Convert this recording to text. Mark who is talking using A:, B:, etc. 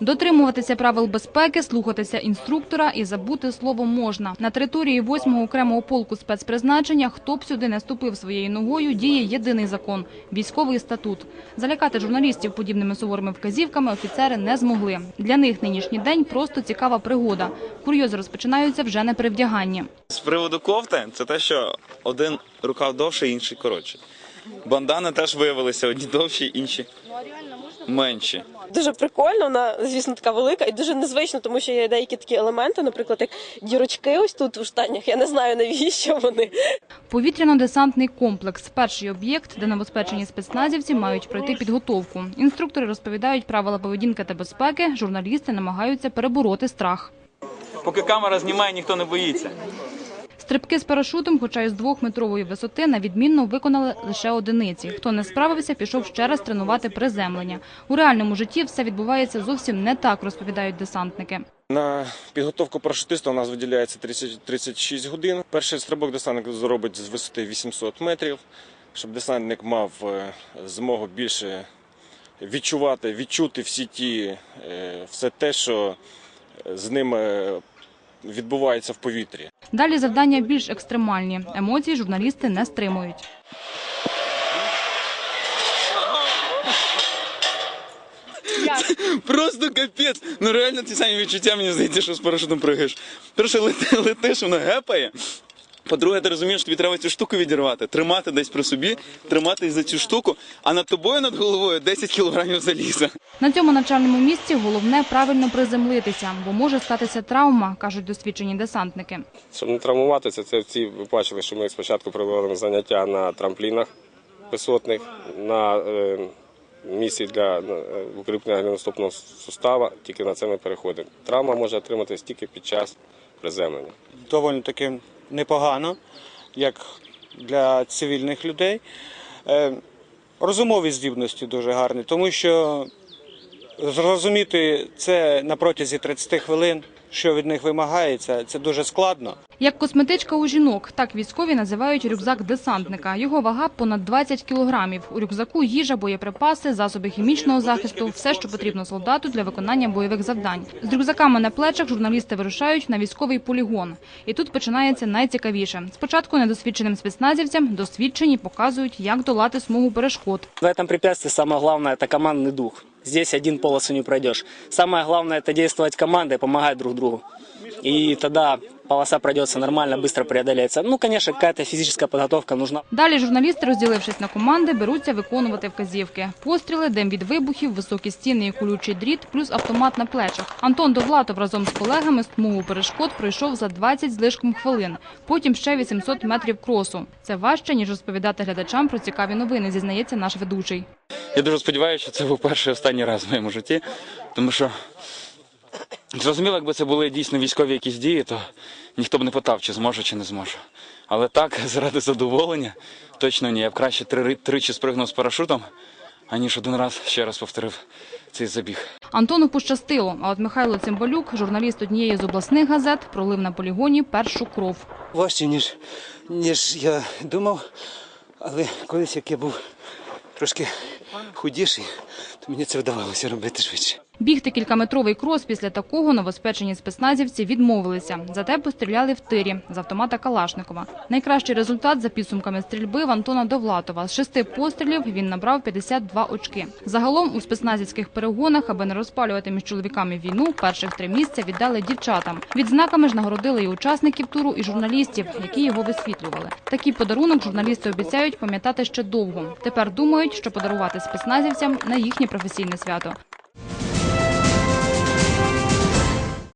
A: Дотримуватися правил безпеки, слухатися інструктора і забути слово можна. На території 8-го окремого полку спецпризначення, хто б сюди не ступив своєю ногою, діє єдиний закон – військовий статут. Залякати журналістів подібними суворими вказівками офіцери не змогли. Для них нинішній день просто цікава пригода. Курйози розпочинаються вже не при вдяганні.
B: З приводу кофти, це те, що один рукав довший, інший коротший. Бандани теж виявилися одні довші, інші менші.
C: Дуже прикольно, вона, звісно, така велика і дуже незвично, тому що є деякі такі елементи, наприклад, як дірочки ось тут у штанях. Я не знаю навіщо вони.
A: Повітряно-десантний комплекс – перший об'єкт, де новоспечені спецназівці мають пройти підготовку. Інструктори розповідають правила поведінки та безпеки, журналісти намагаються перебороти страх.
B: Поки камера знімає, ніхто не боїться.
A: Стрибки з парашутом, хоча й з двохметрової висоти, на відмінно виконали лише одиниці. Хто не справився, пішов ще раз тренувати приземлення. У реальному житті все відбувається зовсім не так, розповідають десантники.
D: На підготовку парашутиста у нас виділяється 30, 36 годин. Перший стрибок десантник зробить з висоти 800 метрів, щоб десантник мав е, змогу більше відчувати, відчути всі ті, е, все те, що з ним е, відбувається в повітрі.
A: Далі завдання більш екстремальні. Емоції журналісти не стримують.
B: Просто капець. Ну реально ті самі відчуття, мені здається, що з парашутом пригаєш. Перше лети, летиш, воно гепає. По-друге, ти розумієш, тобі треба цю штуку відірвати, тримати десь при собі, триматись за цю штуку, а над тобою над головою 10 кілограмів заліза.
A: На цьому навчальному місці головне правильно приземлитися, бо може статися травма, кажуть досвідчені десантники.
E: Щоб не травмуватися, це ці ви бачили, що ми спочатку проводимо заняття на трамплінах висотних, на е, місці для е, укріплення голеностопного сустава. Тільки на це ми переходимо. Травма може отриматися тільки під час приземлення.
F: доволі таки непогано, як для цивільних людей. Е, Розумові здібності дуже гарні, тому що зрозуміти це на протязі 30 хвилин, що від них вимагається, це дуже складно.
A: Як косметичка у жінок, так військові називають рюкзак десантника. Його вага понад 20 кілограмів. У рюкзаку їжа, боєприпаси, засоби хімічного захисту – все, що потрібно солдату для виконання бойових завдань. З рюкзаками на плечах журналісти вирушають на військовий полігон. І тут починається найцікавіше. Спочатку недосвідченим спецназівцям досвідчені показують, як долати смугу перешкод.
G: В этом препятствии самое главное – это командный дух. Здесь один полосу не пройдешь. Самое главное – это действовать командой, помогать друг другу. И тогда полоса пройдется нормально, быстро преодолеется. Ну, конечно, какая-то физическая подготовка нужна.
A: Далі журналісти, розділившись на команди, беруться виконувати вказівки. Постріли, дим від вибухів, високі стіни і колючий дріт, плюс автомат на плечах. Антон Довлатов разом з колегами смугу перешкод пройшов за 20 з лишком хвилин. Потім ще 800 метрів кросу. Це важче, ніж розповідати глядачам про цікаві новини, зізнається наш ведучий.
B: Я дуже сподіваюся, що це був перший і останній раз в моєму житті, тому що зрозуміло, якби це були дійсно військові якісь дії, то ніхто б не питав, чи зможу, чи не зможу. Але так, заради задоволення, точно ні. Я б краще три, тричі спригнув з парашутом, аніж один раз ще раз повторив цей забіг.
A: Антону пощастило, а от Михайло Цимбалюк, журналіст однієї з обласних газет, пролив на полігоні першу кров.
H: важче, ніж, ніж я думав. Але колись як я був трошки худіший, то мені це вдавалося робити швидше.
A: Бігти кількаметровий крос після такого новоспечені спецназівці відмовилися. Зате постріляли в тирі з автомата Калашникова. Найкращий результат за підсумками стрільби в Антона Довлатова. З шести пострілів він набрав 52 очки. Загалом у спецназівських перегонах, аби не розпалювати між чоловіками війну, перших три місця віддали дівчатам. Відзнаками ж нагородили і учасників туру, і журналістів, які його висвітлювали. Такий подарунок журналісти обіцяють пам'ятати ще довго. Тепер думають, що подарувати спецназівцям на їхнє професійне свято.